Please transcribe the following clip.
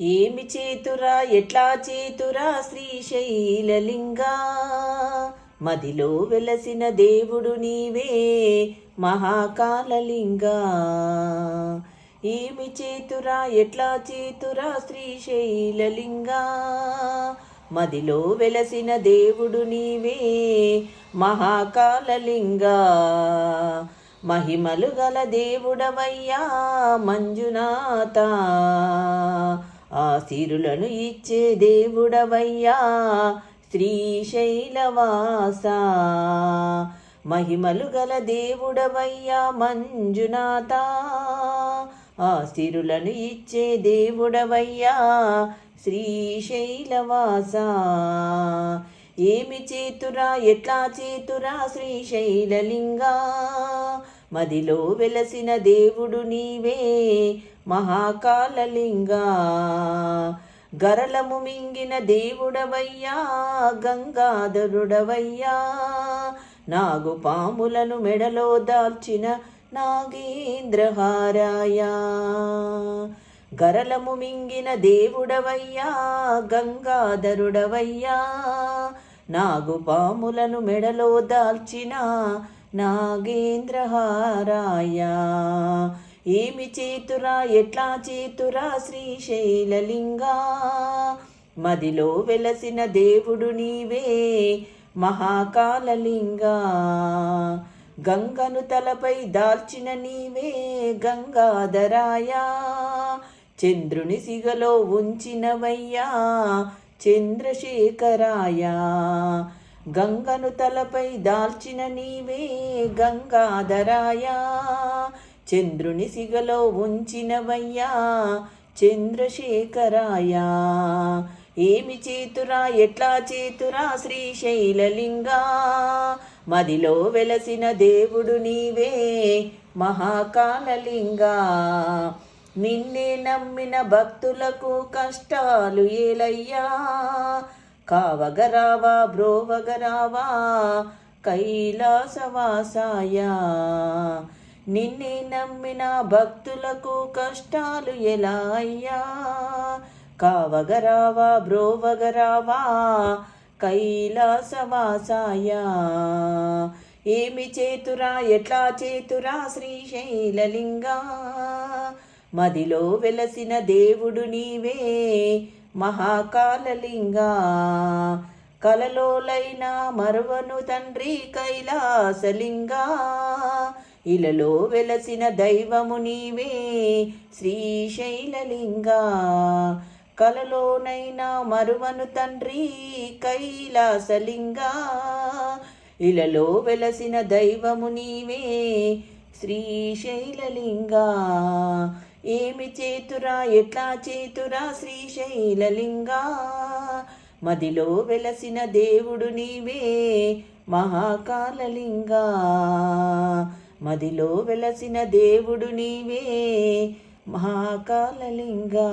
ఏమి చేతురా ఎట్లా చేతురా శ్రీశైలలింగా? మదిలో వెలసిన దేవుడు నీవే మహాకాలలింగా. ఏమి చేతురా ఎట్లా చేతురా శ్రీశైలలింగా? మదిలో వెలసిన దేవుడు నీవే మహాకాలలింగా. మహిమలు గల దేవుడవయ్యా మంజునాథ. ఆ సిరులను ఇచ్చే దేవుడవయ్యా శ్రీశైలవాస మహిమలు గల దేవుడవయ్యా మంజునాథ. ఆ సిరులను ఇచ్చే దేవుడవయ్యా శ్రీశైలవాస ఏమి చేతురా ఎట్లా చేతురా శ్రీశైలలింగా మదిలో వెలసిన దేవుడు నీవే మహాకాలలింగా. గరలము మింగిన దేవుడవయ్యా గంగాధరుడవయ్యా. నాగు పాములను మెడలో దాల్చిన నాగేంద్రహారాయ. గరలము మింగిన దేవుడవయ్యా గంగాధరుడవయ్యా. నాగు పాములను మెడలో దాల్చిన నాగేంద్రహారాయా. ఏమి చేతురా ఎట్లా చేతురా శ్రీశైలలింగా? మదిలో వెలసిన దేవుడు నీవే మహాకాలలింగా. గంగను తలపై దాల్చిన నీవే గంగాధరాయా. చంద్రుని సిగలో ఉంచినవయ్యా చంద్రశేఖరాయ. గంగను తలపై దాల్చిన నీవే గంగాధరాయా. చంద్రుని సిగలో ఉంచినవయ్యా చంద్రశేఖరాయ. ఏమి చేతురా ఎట్లా చేతురా శ్రీశైలలింగా మదిలో వెలసిన దేవుడు నీవే మహాకాలలింగా. నిన్నే నమ్మిన భక్తులకు కష్టాలు ఏలయ్యా. కావగరావా బ్రోవగరావా కైలాసవాసాయా. నిన్నే నమ్మిన భక్తులకు కష్టాలు ఎలా అయ్యా? కావగరావా బ్రోవగరావా? కైలాసవాసాయ? ఏమి చేతురా ఎట్లా చేతురా శ్రీశైలలింగా? మదిలో వెలసిన దేవుడు నీవే మహాకాలలింగా. కలలోలైన మరువను తండ్రి కైలాసలింగా. ఇలలో వెలసిన దైవము నీవే శ్రీశైలలింగా. కలలోనైనా మరువను తండ్రి కైలాసలింగా. ఇలలో వెలసిన దైవము నీవే శ్రీశైలలింగా. ఏమి చేతురా ఎట్లా చేతురా శ్రీశైలలింగా? మదిలో వెలసిన దేవుడు నీవే మహాకాలలింగా. మదిలో వెలసిన దేవుడు నీవే మహాకాలలింగా.